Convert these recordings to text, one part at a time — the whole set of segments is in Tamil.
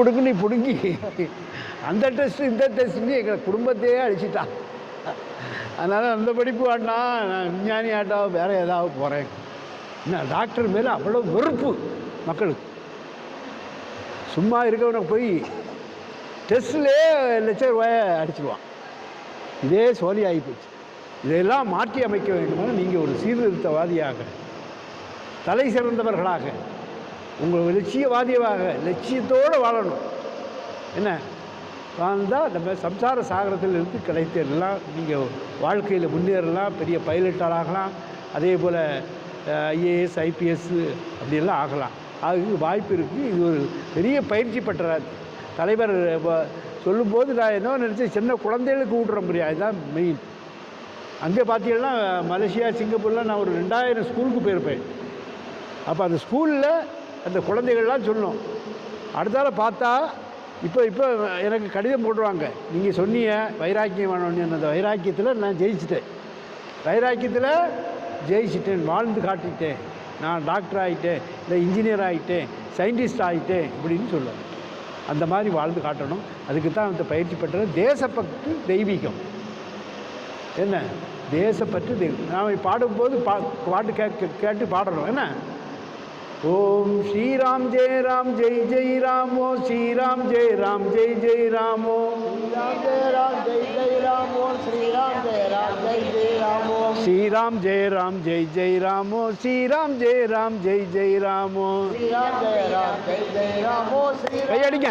பிடுங்கு நீ பிடுங்கி. அந்த டெஸ்ட் இந்த டெஸ்ட்னு எங்கள் குடும்பத்தையே அழிச்சிட்டான் அதனால் அந்த படிப்பு வேண்டாம் நான் விஞ்ஞானி ஆட்டாவோ வேறு ஏதாவது போகிறேன் என்ன டாக்டர் மேலே அவ்வளோ வெறுப்பு மக்களுக்கு. சும்மா இருக்கவனை போய் டெஸ்ட்லேயே லட்சம் ரூபாயை அடிச்சிடுவான் இதே சோழி ஆகிப்போச்சு இதையெல்லாம் மாற்றி அமைக்க வேண்டுமானால் நீங்கள் ஒரு சீர்திருத்தவாதியாக தலை சிறந்தவர்களாக உங்கள் லட்சியவாதியாக லட்சியத்தோடு வாழணும். என்ன? வாழ்ந்தால் நம்ம சம்சார சாகரத்தில் இருந்து நீங்கள் வாழ்க்கையில் முன்னேறலாம் பெரிய பைலட்டால் ஆகலாம் அதே போல் ஐஏஎஸ் ஐபிஎஸ் அப்படியெல்லாம் ஆகலாம். அதுக்கு வாய்ப்பு இருக்குது இது ஒரு பெரிய பயிற்சி பெற்ற தலைவர் சொல்லும்போது நான் என்ன நினச்சேன் சின்ன குழந்தைகளுக்கு ஊட்டுற முடியாது அதுதான் மெயின் அங்கே பார்த்தீங்கன்னா மலேசியா சிங்கப்பூர்லாம் நான் ஒரு ரெண்டாயிரம் ஸ்கூலுக்கு போயிருப்பேன். அப்போ அந்த ஸ்கூலில் அந்த குழந்தைகள்லாம் சொல்லும் அடுத்தால பார்த்தா இப்போ இப்போ எனக்கு கடிதம் போடுவாங்க நீங்கள் சொன்னீங்க வைராக்கியம் வேணும்னு அந்த வைராக்கியத்தில் நான் ஜெயிச்சிட்டேன். வைராக்கியத்தில் ஜெயிச்சிட்டேன் வாழ்ந்து காட்டிட்டேன். நான் டாக்டர் ஆகிட்டேன் இல்லை இன்ஜினியர் ஆகிட்டேன் சயின்டிஸ்ட் ஆகிட்டேன் இப்படின்னு சொல்லுவேன் அந்த மாதிரி வாழ்ந்து காட்டணும். அதுக்கு தான் அந்த பயிற்சி பெற்றது தேசப்பற்று தெய்வீகம். என்ன? தேசப்பற்று தெய்வம் நாம் பாடும்போது பா பாட்டு கேட்க கேட்டு பாடணும் என்ன? ओम श्री राम जय राम, जय जय राम, ओ श्री राम जय राम, जय जय राम, ओ। श्री राम जय राम, जय जय राम, ओ श्री राम जय राम, जय जय राम, ओ। శ్రీరామ్ జయ రామ్ జై జై రాము శ్రీరామ్ జయ రామ్ జై జై రాము கையடிங்க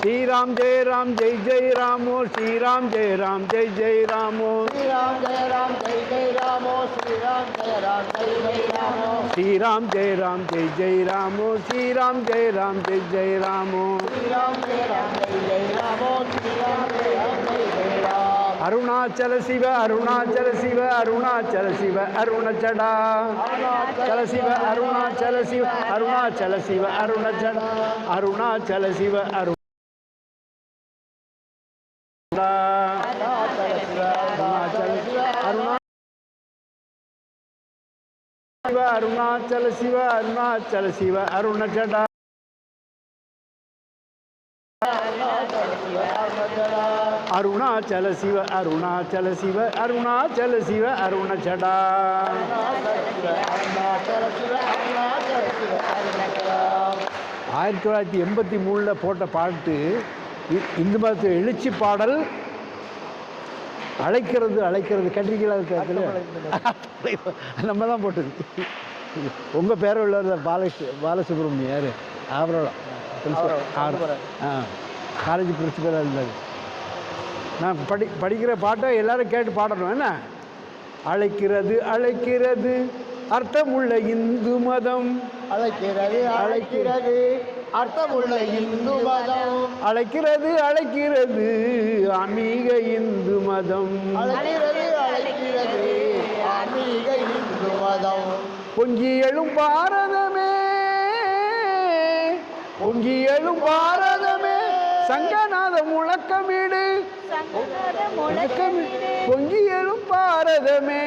ஸ்ரீராம் ஜெய ராம் ஜெய் ஜெய் ராமோ ஸ்ரீராம் ஜெய ராம் ஜெய் ஜெய் ராமோ ஸ்ரீராம் ஜெய ராம் ஜெய் ஜெய் ராமோ ஸ்ரீராம் ஜெய ராம் ஜெய் ஜெய் ராமோ ஸ்ரீராம் ஜெய ராம் ஜெய் ஜெய் ராமோ ஸ்ரீராம் அருணாச்சல சிவ அருணாச்சல சிவ அருணாச்சல சிவ அருணச்சடா சல சிவ அருணாச்சல சிவ அருணாச்சல சிவ அருணச்சடா அருணாச்சல சிவ அருணா அருணாச்சல சிவ அருணாச்சல சிவ அருணச்சடா அருணாச்சல சிவ அருணாச்சல சிவ அருணாச்சல சிவ அருணச்சடா ஆயிரத்தி தொள்ளாயிரத்தி எண்பத்தி மூணில் போட்ட பாட்டு இந்து மதத்து எழுச்சி பாடல் அழைக்கிறது அழைக்கிறது கேட்டிருக்கீங்களா கேட்கல? நம்ம தான் போட்டது. உங்கள் பேர உள்ளவர் பாலகிருஷ்ண பாலசுப்ரமணியம் யார்? அவரோட ஆ. காலேஜ் பிரின்சிபலாக இருந்தார். நான் படி படிக்கிற பாட்டை எல்லாரும் கேட்டு பாடணும் என்ன? அழைக்கிறது அழைக்கிறது அர்த்தமுள்ள இந்து மதம். அழைக்கிறது அழைக்கிறது அர்த்தமுள்ள இந்து மதம். அழைக்கிறது அழைக்கிறது ஆன்மீக இந்து மதம். அழைக்கிறது அழைக்கிறது ஆன்மீக இந்து மதம். பொங்கி எழும் பாரதமே பொங்கி எழும் பாரதமே சங்கநாத முழக்கமிடு. முழக்கமிடு. பொங்கி எழும் பாரதமே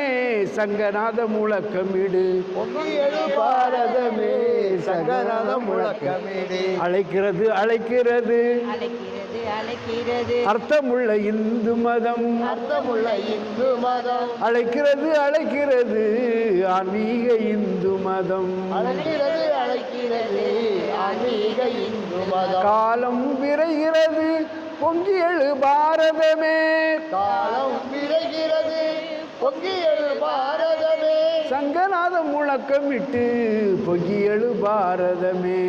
சங்கநாத முழக்கமிடு. பொங்கி எழு பாரதமே சங்கரத முழக்கமிடு. அழைக்கிறது அழைக்கிறது. அழைக்கிறது அழைக்கிறது. அர்த்தமுள்ள இந்து மதம். அர்த்தமுள்ள இந்து மதம். அழைக்கிறது அழைக்கிறது. ஆன்மீக இந்து மதம். அழைக்கிறது இந்து மதம் காலம் விரைகிறது பொங்கி எழு பாரதமே. காலம் சங்கநாத முழக்கமிட்டு பொங்கி எழு பாரதமே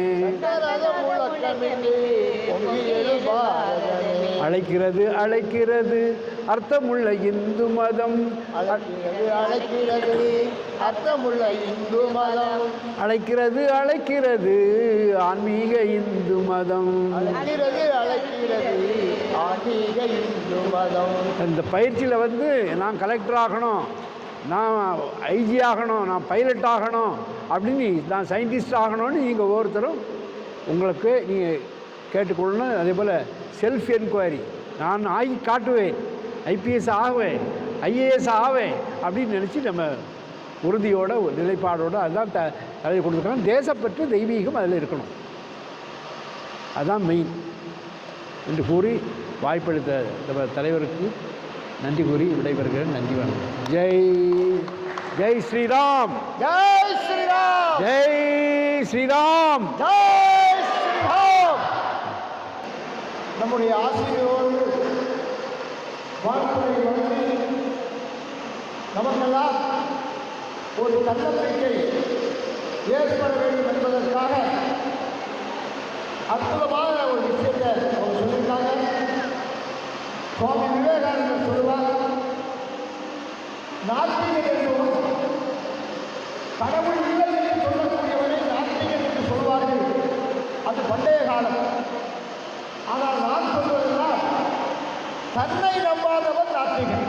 அழைக்கிறது அழைக்கிறது. அர்த்தமுள்ள இந்து மதம். அழைக்கிறது அழைக்கிறது அர்த்தமுள்ள இந்து மதம் அழைக்கிறது அழைக்கிறது ஆன்மீக இந்து மதம். அழைக்கிறது அழைக்கிறது ஆன்மீக இந்து மதம் இந்த பயிற்சியில் வந்து நான் கலெக்டர் ஆகணும். நான் ஐஜி ஆகணும் நான் பைலட் ஆகணும் அப்படின்னு நான் சயின்டிஸ்ட் ஆகணும்னு நீங்கள் ஒவ்வொருத்தரும் உங்களுக்கு நீங்கள் கேட்டுக்கொள்ளணும். அதே போல் செல்ஃப் என்கொயரி நான் ஆகி காட்டுவேன் ஐபிஎஸ் ஆகுவேன் ஐஏஎஸ் ஆவேன் அப்படின்னு நினச்சி நம்ம உறுதியோட ஒரு நிலைப்பாடோடு அதுதான் த தலையை கொடுத்துருக்காங்க. தேசப்பற்று தெய்வீகம் அதில் இருக்கணும். அதுதான் மெயின் என்று கூறி வாய்ப்பளித்த இந்த தலைவருக்கு நன்றி கூறி விடைபெறுகிறேன். நன்றி வணக்கம். ஜெய் ஜெய் ஸ்ரீராம். ஜெய் ஸ்ரீராம். ஜெய் ஸ்ரீராம். ஜெய் ஸ்ரீராம். நம்முடைய ஆசிரியரோடு வாழ்த்துறை வழங்கி நமக்கெல்லாம் ஒரு தன்னம்பிக்கை ஏற்பட வேண்டும் என்பதற்காக அற்புதமான ஒரு நாத்திகன் என்பவன் கடவுள் இல்லை என்று சொல்லக்கூடியவனை நாத்திகன் என்று சொல்வார்கள். அது பண்டைய காலம். ஆனால் நான் சொல்வதுதான் தன்னை நம்பாதவன் நாத்திகன்.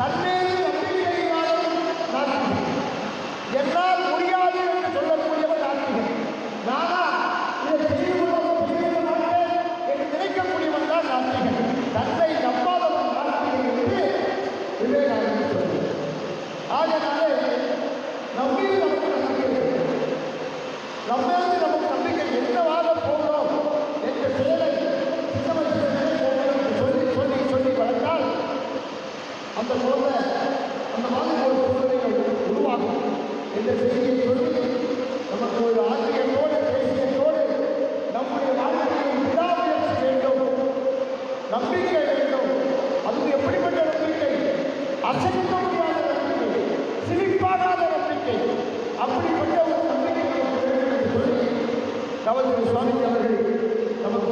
தன்னை நம்பிக்கை இல்லாதவன் நாத்திகன் என்னால் முடியாது என்று சொல்லக்கூடியவன் நாத்திகன் நானா இதை செய்து கொள்ள செய்ய மாட்டேன் என்று நினைக்கக்கூடியவன் தான் நாத்திகன் தன்னை நம்பாதவன் நாத்திகன் என்று விவேகானந்தர் சொல்கிறார் ஆகையினாலே நம்மீது நமக்கு நம்பிக்கை இருக்கு. நம்மீது நமக்கு நம்பிக்கை என்னவாக போகிறோம் என்ற செயலை சித்தமரிசனமே போகிறோம் என்று சொல்லி சொல்லி சொல்லி வளர்த்தால் அந்த போன்ற அந்த மாதிரி ஒரு சூழ்நிலைகள் உருவாகும் என்ற செய்தியை சொல்லி நமக்கு ஒரு ஆசிரியத்தோடு பேசியத்தோடு நம்முடைய வாழ்க்கையை விடாமுயற்சி வேண்டும். நம்பிக்கை வேண்டும். அது எப்படிப்பட்ட நம்பிக்கை? அசைக்க முடியாத நம்பிக்கை. சிரிப்பாகாத நம்பிக்கை. அப்படிப்பட்ட ஒரு நம்பிக்கை நமக்கு சுவாமி அவர்கள் நமக்கு